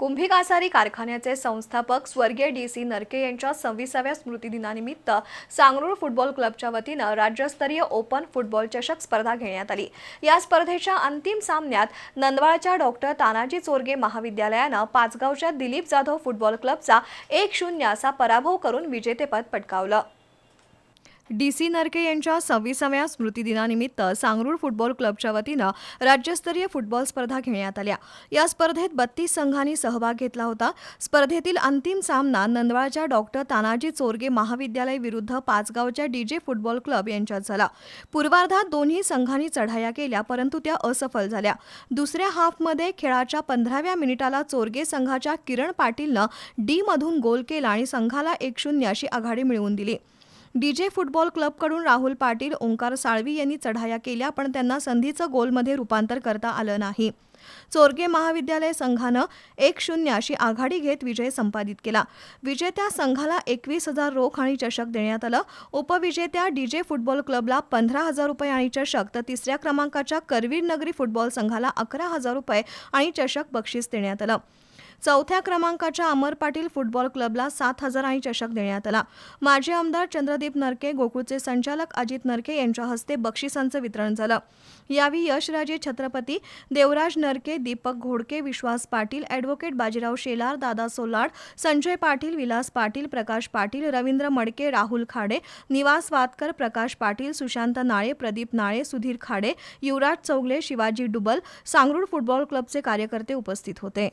कुंभी कासारी कारखान्याचे संस्थापक स्वर्गीय डी सी नरके यांच्या सव्वीसाव्या स्मृतिदिनानिमित्त सांगरूळ फुटबॉल क्लबच्या वतीनं राज्यस्तरीय ओपन फुटबॉल चषक स्पर्धा घेण्यात आली. या स्पर्धेच्या अंतिम सामन्यात नंदवाळच्या डॉक्टर तानाजी चोरगे महाविद्यालयानं पाचगावच्या दिलीप जाधव फुटबॉल क्लबचा एक शून्य असा पराभव करून विजेतेपद पटकावलं. डी सी नरके यांच्या सव्वीसाव्या स्मृतिदिनानिमित्त सांगरूळ फुटबॉल क्लबच्या वतीनं राज्यस्तरीय फुटबॉल स्पर्धा घेण्यात आल्या. या स्पर्धेत बत्तीस संघांनी सहभाग घेतला होता. स्पर्धेतील अंतिम सामना नंदवाळच्या डॉक्टर तानाजी चोरगे महाविद्यालय विरुद्ध पाचगावच्या डीजे फुटबॉल क्लब यांच्यात झाला. पूर्वार्धात दोन्ही संघांनी चढाया केल्या परंतु त्या असफल झाल्या. दुसऱ्या हाफमध्ये खेळाच्या पंधराव्या मिनिटाला चोरगे संघाच्या किरण पाटीलनं डी मधून गोल केला आणि संघाला एक शून्य अशी आघाडी मिळवून दिली. डीजे फुटबॉल क्लबकडून राहुल पाटील ओंकार साळवी यांनी चढाया केल्या पण त्यांना संधीचं गोलमध्ये रूपांतर करता आलं नाही. चोरगे महाविद्यालय संघानं एक शून्य अशी आघाडी घेत विजय संपादित केला. विजेत्या संघाला एकवीस हजार रोख आणि चषक देण्यात आलं. उपविजेत्या डीजे फुटबॉल क्लबला पंधरा हजार रुपये आणि चषक तर तिसऱ्या क्रमांकाच्या करवीर नगरी फुटबॉल संघाला अकरा हजार रुपये आणि चषक बक्षीस देण्यात आलं. चौथ्या क्रमांकाच्या अमर पाटील फुटबॉल क्लबला सात हजार आणि चषक देण्यात आला. माजी आमदार चंद्रदीप नरके गोकुळचे संचालक अजित नरके यांच्या हस्ते बक्षिसांचं वितरण झालं. यावेळी यशराजे छत्रपती देवराज नरके दीपक घोडके विश्वास पाटील ॲडव्होकेट बाजीराव शेलार दादा सोलाड संजय पाटील विलास पाटील प्रकाश पाटील रवींद्र मडके राहुल खाडे निवास वातकर प्रकाश पाटील सुशांत नाळे प्रदीप नाळे सुधीर खाडे युवराज चौगले शिवाजी डुबल सांगरूड फुटबॉल क्लबचे कार्यकर्ते उपस्थित होते.